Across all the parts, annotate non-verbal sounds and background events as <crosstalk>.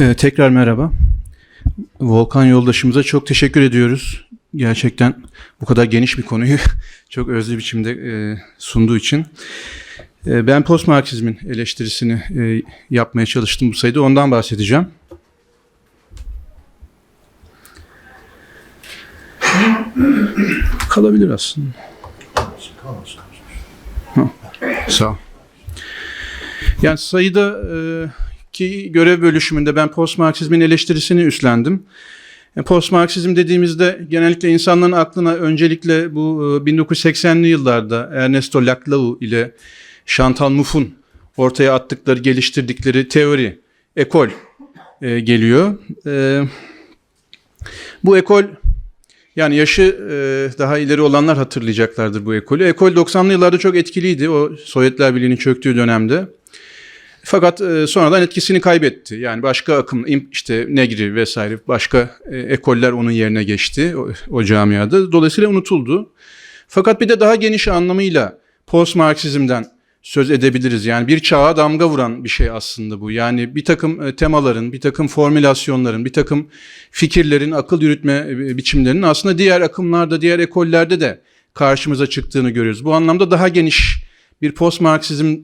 Ee, tekrar merhaba. Volkan yoldaşımıza çok teşekkür ediyoruz. Gerçekten bu kadar geniş bir konuyu <laughs> çok özlü biçimde e, sunduğu için. E, ben postmarksizmin eleştirisini e, yapmaya çalıştım bu sayıda. Ondan bahsedeceğim. <clears throat> Kalabilir aslında. Ha, Sağ ol. Yani sayıda e, ki görev bölüşümünde ben postmarksizmin eleştirisini üstlendim. E, Postmarksizm dediğimizde genellikle insanların aklına öncelikle bu e, 1980'li yıllarda Ernesto Laclau ile Chantal Mouffe'un ortaya attıkları, geliştirdikleri teori, ekol e, geliyor. E, bu ekol yani yaşı e, daha ileri olanlar hatırlayacaklardır bu ekolü. Ekol 90'lı yıllarda çok etkiliydi o Sovyetler Birliği'nin çöktüğü dönemde. Fakat e, sonradan etkisini kaybetti. Yani başka akım işte Negri vesaire başka e, ekoller onun yerine geçti o, o camiada. Dolayısıyla unutuldu. Fakat bir de daha geniş anlamıyla post-Marksizmden söz edebiliriz. Yani bir çağa damga vuran bir şey aslında bu. Yani bir takım e, temaların, bir takım formülasyonların, bir takım fikirlerin, akıl yürütme e, biçimlerinin aslında diğer akımlarda, diğer ekollerde de karşımıza çıktığını görüyoruz. Bu anlamda daha geniş bir post-Marksizm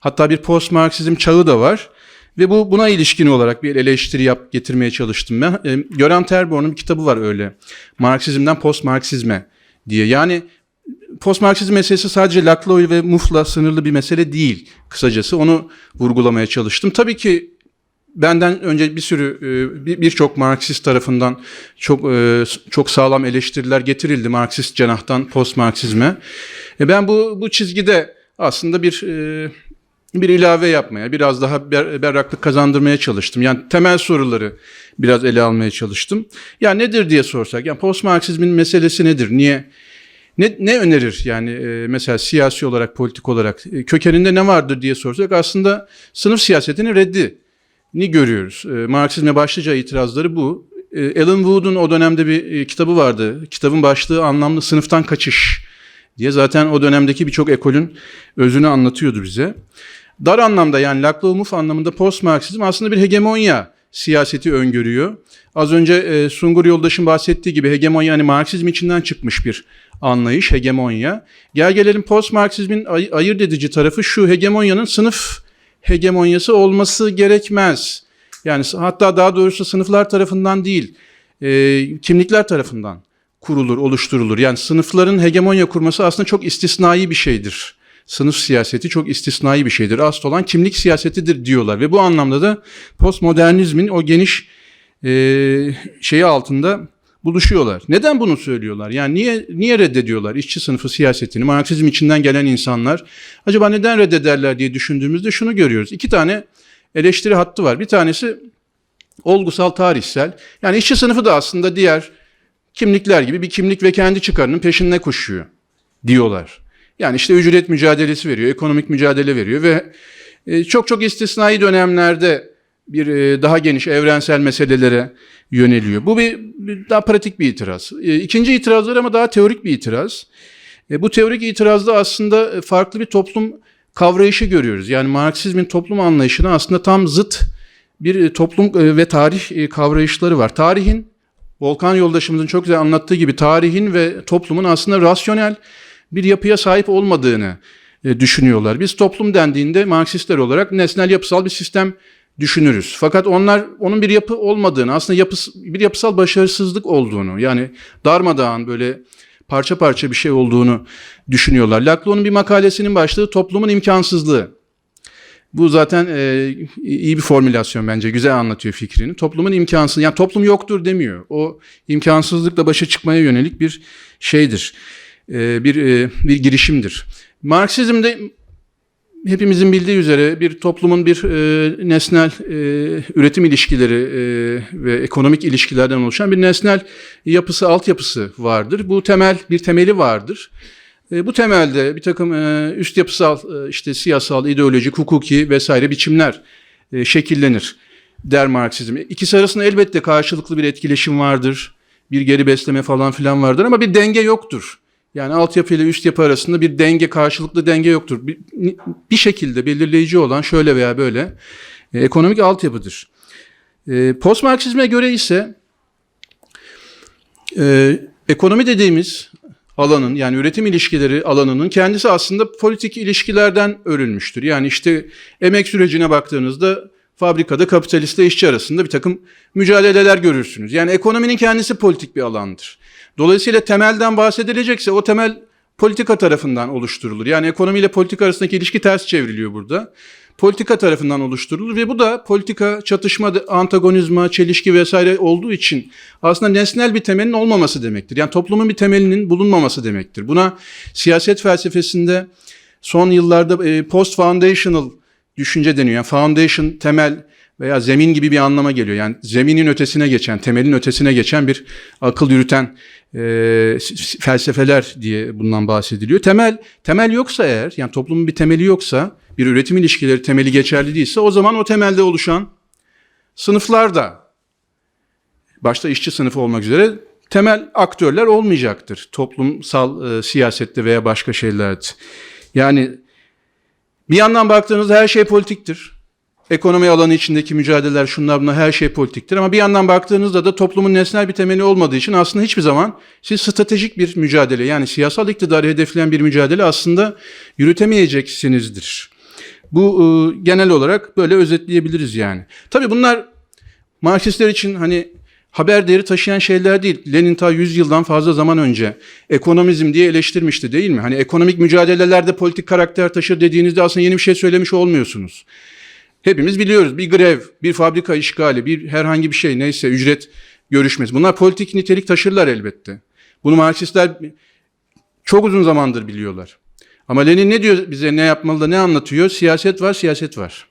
hatta bir post-Marksizm çağı da var. Ve bu buna ilişkin olarak bir eleştiri yap getirmeye çalıştım ben. E, Göran Terbor'un bir kitabı var öyle. Marksizmden post-Marksizme diye. Yani post-Marksizm meselesi sadece Laclau ve Mouffe'la sınırlı bir mesele değil kısacası. Onu vurgulamaya çalıştım. Tabii ki benden önce bir sürü bir- birçok Marksist tarafından çok çok sağlam eleştiriler getirildi Marksist cenahtan post-Marksizme. E, Ben bu bu çizgide aslında bir e, bir ilave yapmaya, biraz daha ber, berraklık kazandırmaya çalıştım. Yani temel soruları biraz ele almaya çalıştım. Ya nedir diye sorsak, yani post-Marksizmin meselesi nedir? Niye ne, ne önerir yani e, mesela siyasi olarak, politik olarak e, kökeninde ne vardır diye sorsak aslında sınıf siyasetinin reddi ni görüyoruz. E, Marksizme başlıca itirazları bu. E, Alan Wood'un o dönemde bir e, kitabı vardı. Kitabın başlığı anlamlı sınıftan kaçış diye zaten o dönemdeki birçok ekolün özünü anlatıyordu bize. Dar anlamda yani Laclau anlamında post-Marksizm aslında bir hegemonya siyaseti öngörüyor. Az önce e, Sungur yoldaşın bahsettiği gibi hegemonya hani Marksizm içinden çıkmış bir anlayış, hegemonya. Gel gelelim post-Marksizmin ay- ayırt edici tarafı şu hegemonyanın sınıf hegemonyası olması gerekmez. Yani hatta daha doğrusu sınıflar tarafından değil, e, kimlikler tarafından kurulur, oluşturulur. Yani sınıfların hegemonya kurması aslında çok istisnai bir şeydir. Sınıf siyaseti çok istisnai bir şeydir. Asıl olan kimlik siyasetidir diyorlar. Ve bu anlamda da postmodernizmin o geniş e, şeyi altında buluşuyorlar. Neden bunu söylüyorlar? Yani niye niye reddediyorlar işçi sınıfı siyasetini? Marksizm içinden gelen insanlar acaba neden reddederler diye düşündüğümüzde şunu görüyoruz. İki tane eleştiri hattı var. Bir tanesi olgusal tarihsel. Yani işçi sınıfı da aslında diğer kimlikler gibi bir kimlik ve kendi çıkarının peşinde koşuyor diyorlar. Yani işte ücret mücadelesi veriyor, ekonomik mücadele veriyor ve e, çok çok istisnai dönemlerde bir e, daha geniş evrensel meselelere yöneliyor. Bu bir, daha pratik bir itiraz. E, İkinci itirazlar ama daha teorik bir itiraz. Bu teorik itirazda aslında farklı bir toplum kavrayışı görüyoruz. Yani Marksizmin toplum anlayışına aslında tam zıt bir toplum ve tarih kavrayışları var. Tarihin Volkan yoldaşımızın çok güzel anlattığı gibi tarihin ve toplumun aslında rasyonel bir yapıya sahip olmadığını e, düşünüyorlar. Biz toplum dendiğinde Marksistler olarak nesnel yapısal bir sistem düşünürüz. Fakat onlar onun bir yapı olmadığını, aslında yapıs, bir yapısal başarısızlık olduğunu, yani darmadağın böyle parça parça bir şey olduğunu düşünüyorlar. Laclau'nun bir makalesinin başlığı toplumun imkansızlığı. Bu zaten e, iyi bir formülasyon bence. Güzel anlatıyor fikrini. Toplumun imkansız, yani toplum yoktur demiyor. O imkansızlıkla başa çıkmaya yönelik bir şeydir. E, bir e, bir girişimdir. Marksizmde hepimizin bildiği üzere bir toplumun bir e, nesnel e, üretim ilişkileri e, ve ekonomik ilişkilerden oluşan bir nesnel yapısı, altyapısı vardır. Bu temel bir temeli vardır. E, bu temelde bir takım e, üst yapısal e, işte siyasal, ideolojik, hukuki vesaire biçimler e, şekillenir der Marksizm. İkisi arasında elbette karşılıklı bir etkileşim vardır. Bir geri besleme falan filan vardır ama bir denge yoktur. Yani altyapı ile üst yapı arasında bir denge, karşılıklı denge yoktur. Bir, bir şekilde belirleyici olan şöyle veya böyle e, ekonomik altyapıdır. E, postmarksizme göre ise e, ekonomi dediğimiz alanın yani üretim ilişkileri alanının kendisi aslında politik ilişkilerden örülmüştür. Yani işte emek sürecine baktığınızda fabrikada kapitalistle işçi arasında bir takım mücadeleler görürsünüz. Yani ekonominin kendisi politik bir alandır. Dolayısıyla temelden bahsedilecekse o temel politika tarafından oluşturulur. Yani ekonomiyle politika arasındaki ilişki ters çevriliyor burada. Politika tarafından oluşturulur ve bu da politika, çatışma, antagonizma, çelişki vesaire olduğu için aslında nesnel bir temelin olmaması demektir. Yani toplumun bir temelinin bulunmaması demektir. Buna siyaset felsefesinde son yıllarda e, post foundational düşünce deniyor. Yani foundation temel veya zemin gibi bir anlama geliyor. Yani zeminin ötesine geçen, temelin ötesine geçen bir akıl yürüten e, felsefeler diye bundan bahsediliyor. Temel temel yoksa eğer, yani toplumun bir temeli yoksa, bir üretim ilişkileri temeli geçerli değilse o zaman o temelde oluşan sınıflar da başta işçi sınıfı olmak üzere temel aktörler olmayacaktır. Toplumsal e, siyasette veya başka şeylerde. Yani bir yandan baktığınızda her şey politiktir. Ekonomi alanı içindeki mücadeleler şunlar bunlar her şey politiktir ama bir yandan baktığınızda da toplumun nesnel bir temeli olmadığı için aslında hiçbir zaman siz stratejik bir mücadele yani siyasal iktidarı hedefleyen bir mücadele aslında yürütemeyeceksinizdir. Bu e, genel olarak böyle özetleyebiliriz yani. Tabii bunlar Marksistler için hani haber değeri taşıyan şeyler değil. Lenin ta 100 yıldan fazla zaman önce ekonomizm diye eleştirmişti değil mi? Hani ekonomik mücadelelerde politik karakter taşır dediğinizde aslında yeni bir şey söylemiş olmuyorsunuz. Hepimiz biliyoruz bir grev, bir fabrika işgali, bir herhangi bir şey neyse ücret görüşmesi. Bunlar politik nitelik taşırlar elbette. Bunu Marksistler çok uzun zamandır biliyorlar. Ama Lenin ne diyor bize ne yapmalı da ne anlatıyor? Siyaset var, siyaset var.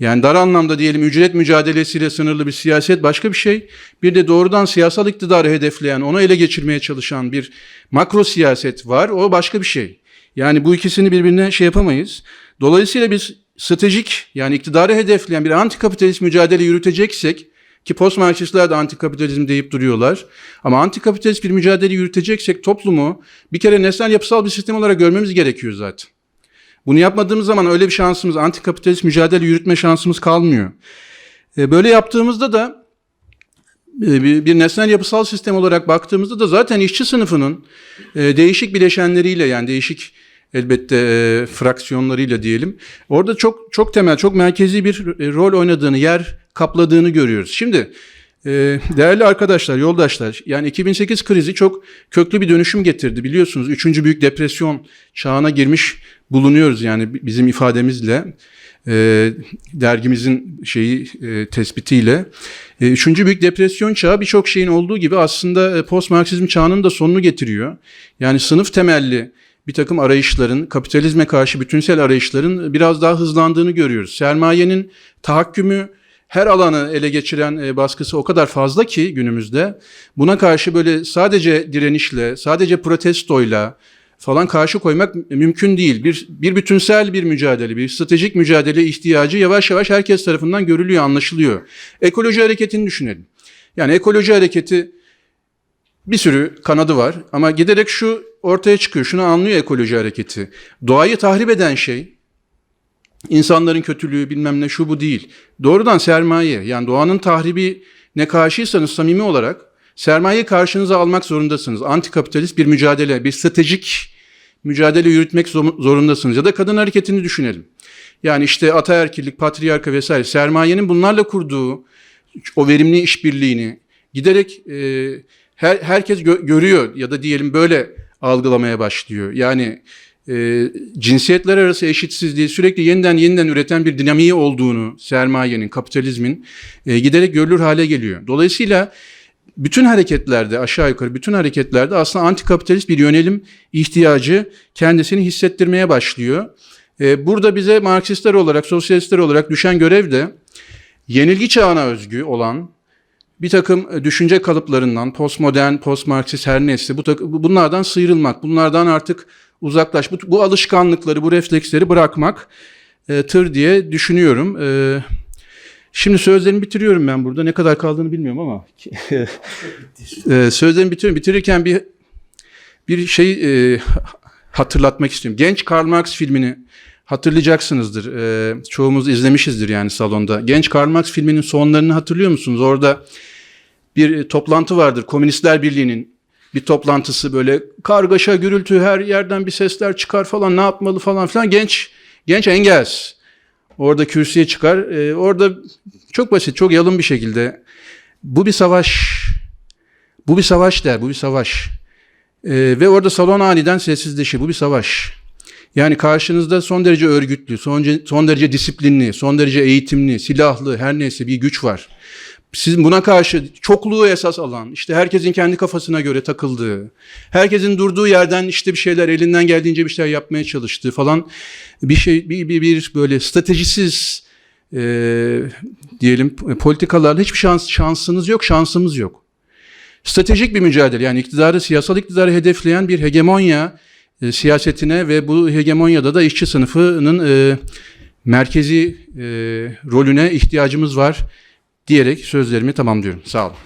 Yani dar anlamda diyelim ücret mücadelesiyle sınırlı bir siyaset başka bir şey. Bir de doğrudan siyasal iktidarı hedefleyen, onu ele geçirmeye çalışan bir makro siyaset var. O başka bir şey. Yani bu ikisini birbirine şey yapamayız. Dolayısıyla biz stratejik yani iktidarı hedefleyen bir antikapitalist mücadele yürüteceksek ki postmarksistler de antikapitalizm deyip duruyorlar. Ama antikapitalist bir mücadele yürüteceksek toplumu bir kere nesnel yapısal bir sistem olarak görmemiz gerekiyor zaten. Bunu yapmadığımız zaman öyle bir şansımız, antikapitalist mücadele yürütme şansımız kalmıyor. E, böyle yaptığımızda da e, bir, nesnel yapısal sistem olarak baktığımızda da zaten işçi sınıfının e, değişik bileşenleriyle yani değişik elbette e, fraksiyonlarıyla diyelim. Orada çok çok temel, çok merkezi bir e, rol oynadığını, yer kapladığını görüyoruz. Şimdi e, değerli arkadaşlar, yoldaşlar, yani 2008 krizi çok köklü bir dönüşüm getirdi. Biliyorsunuz üçüncü büyük depresyon çağına girmiş bulunuyoruz yani bizim ifademizle. E, dergimizin şeyi e, tespitiyle. E, üçüncü büyük depresyon çağı birçok şeyin olduğu gibi aslında e, post Marksizm çağının da sonunu getiriyor. Yani sınıf temelli bir takım arayışların, kapitalizme karşı bütünsel arayışların biraz daha hızlandığını görüyoruz. Sermayenin tahakkümü her alanı ele geçiren e, baskısı o kadar fazla ki günümüzde buna karşı böyle sadece direnişle, sadece protestoyla falan karşı koymak mümkün değil. Bir, bir bütünsel bir mücadele, bir stratejik mücadele ihtiyacı yavaş yavaş herkes tarafından görülüyor, anlaşılıyor. Ekoloji hareketini düşünelim. Yani ekoloji hareketi bir sürü kanadı var ama giderek şu ortaya çıkıyor. Şunu anlıyor ekoloji hareketi. Doğayı tahrip eden şey insanların kötülüğü bilmem ne şu bu değil. Doğrudan sermaye yani doğanın tahribi ne karşıysanız samimi olarak sermayeyi karşınıza almak zorundasınız. Antikapitalist bir mücadele, bir stratejik mücadele yürütmek zorundasınız. Ya da kadın hareketini düşünelim. Yani işte ataerkillik, patriarka vesaire sermayenin bunlarla kurduğu o verimli işbirliğini giderek e, her, herkes gö- görüyor ya da diyelim böyle algılamaya başlıyor. Yani e, cinsiyetler arası eşitsizliği sürekli yeniden yeniden üreten bir dinamiği olduğunu sermayenin, kapitalizmin e, giderek görülür hale geliyor. Dolayısıyla bütün hareketlerde aşağı yukarı bütün hareketlerde aslında antikapitalist bir yönelim ihtiyacı kendisini hissettirmeye başlıyor. E, burada bize Marksistler olarak, sosyalistler olarak düşen görev de yenilgi çağına özgü olan bir takım e, düşünce kalıplarından, postmodern, postmarksist her neyse bu takım, bunlardan sıyrılmak, bunlardan artık uzaklaş, bu, bu alışkanlıkları, bu refleksleri bırakmak e, tır diye düşünüyorum. E, şimdi sözlerimi bitiriyorum ben burada. Ne kadar kaldığını bilmiyorum ama. <laughs> e, sözlerimi bitiriyorum. Bitirirken bir bir şey e, hatırlatmak istiyorum. Genç Karl Marx filmini hatırlayacaksınızdır. Ee, çoğumuz izlemişizdir yani salonda. Genç Karl Marx filminin sonlarını hatırlıyor musunuz? Orada bir e, toplantı vardır. Komünistler Birliği'nin bir toplantısı böyle kargaşa, gürültü, her yerden bir sesler çıkar falan ne yapmalı falan filan. Genç genç Engels orada kürsüye çıkar. Ee, orada çok basit, çok yalın bir şekilde bu bir savaş. Bu bir savaş der, bu bir savaş. Ee, ve orada salon aniden sessizleşir. Bu bir savaş. Yani karşınızda son derece örgütlü, son, son derece disiplinli, son derece eğitimli, silahlı her neyse bir güç var. Sizin buna karşı çokluğu esas alan, işte herkesin kendi kafasına göre takıldığı, herkesin durduğu yerden işte bir şeyler elinden geldiğince bir şeyler yapmaya çalıştığı falan bir şey bir, bir, bir böyle stratejisiz e, diyelim politikalarla hiçbir şans şansınız yok, şansımız yok. Stratejik bir mücadele yani iktidarı siyasal iktidarı hedefleyen bir hegemonya e, siyasetine ve bu hegemonyada da işçi sınıfının e, merkezi e, rolüne ihtiyacımız var diyerek sözlerimi tamamlıyorum. Sağ olun.